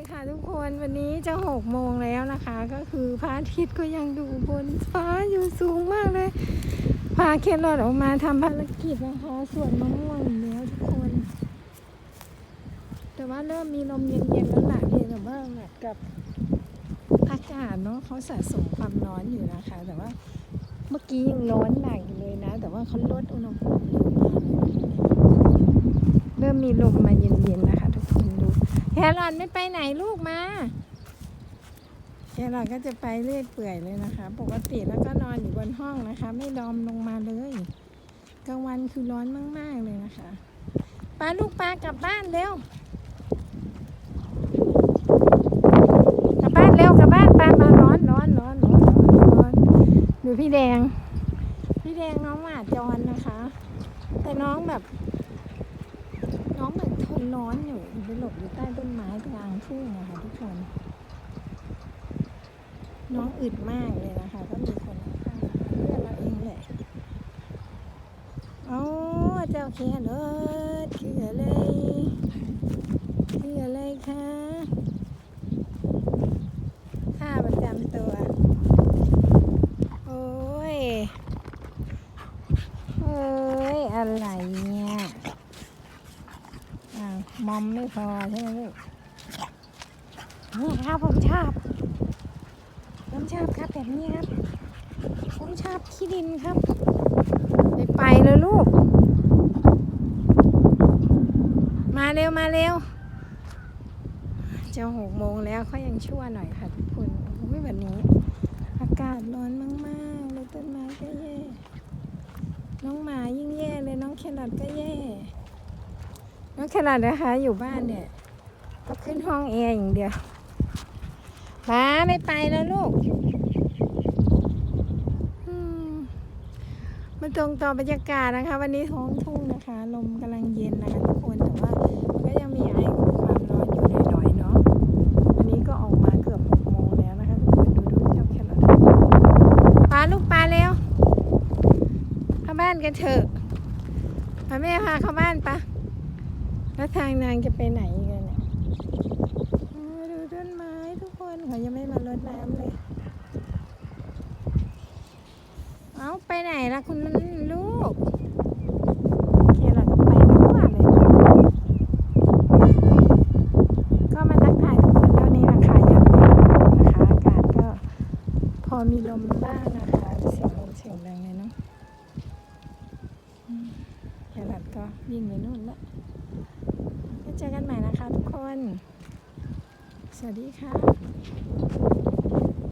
ดีค่ะทุกคนวันนี้จะหกโมงแล้วนะคะ ก็คือพระอาทิตย์ก็ยังดูบนฟ้าอยู่สูงมากเลย พาเครอดออกมาทำภารกิจนะคะส่วนมะม่วงอยู่แล้วทุกคน แต่ว่าเริ่มมีลมเย็นๆแล้วแหละเพียงแต่ว่าเหมือนกับอากาศเนาะเขาสะสมความร้อนอยู่นะคะ แต่ว่าเมื่อกี้ยังร้อนหนักอยู่เลยนะ แต่ว่าเขาลดอุณหภูมิเริ่มมีลมมาเย็นๆนะคะ ครอทไม่ไปไหนลูกมา แครอทก็จะไปเรื่อยเปื่อยเลยนะคะ ปกติแล้วก็นอนอยู่บนห้องนะคะ ไม่ดอมลงมาเลยกลางวันคือร้อนมาก ๆ เลยนะคะป้าลูกปลากลับบ้านเร็วกลับบ้านเร็วกลับบ้านปลามาร้อนร้อนร้อนร้อนร้อนร้อนดูพี่แดง พี่แดงน้องหมาจรนะคะ แต่น้องแบบ น้องเหมือนท นร้อนอยู่ไปหลบอยู่ใต้ต้นไม้กลางทุ่งนะคะทุกคน น้องอึดมากเลยนะคะ ก็มีคนข้างเพื่อนเราเองแหละอ๋อเจ้าแครอทคืออะไรคืออะไรคะท่าประจำตัว โอ้ยเอ้ย อะไรเนี่ย อ่า มอมไม่พอใช่ไหมลูกนี่ครับผมชอบผมชอบครับแบบนี้ครับผมชอบขี้ดินครับ ไปไปเลยลูก มาเร็วมาเร็วจะหกโมงแล้วเขายังชั่วหน่อยค่ะทุกคนไม่แบบนี้ อากาศร้อนมากๆเลยต้นไม้ก็แย่ น้องหมายิ่งแย่เลยน้องแครอทก็แย่ น้องแครอทนะคะอยู่บ้านเนี่ยก็ขึ้นห้องแอร์อย่างเดียวป้าไม่ไปแล้วลูกมาตรงต่อบรรยากาศนะคะ วันนี้ท้องทุ่งนะคะ ลมกำลังเย็นนะคะทุกคนแต่ว่าก็ยังมีไอความร้อนอยู่หน่อยๆเนาะวันนี้ก็ออกมาเกือบหกโมงแล้วนะคะทุกคนดูดูเจ้าแครอทปลาลูกปลาเร็วเข้าบ้านกันเถอะพาแม่พาเข้าบ้านปะ แล้วทางนางจะไปไหนกันเนี่ยดูต้นไม้ทุกคนเขายังไม่มารดน้ำเลย เอาไปไหนล่ะคุณลูกเคเราก็ไปทั่วเลยก็มาทักทายทุกคนเท่านี้นะคะยามเย็นะคะอากาศก็พอมีลมบ้างนะคะเสียงลมเสียงแรงเลยเนาะแครอทก็วิ่งไปนู่นละ เจอกันใหม่นะคะทุกคน สวัสดีค่ะ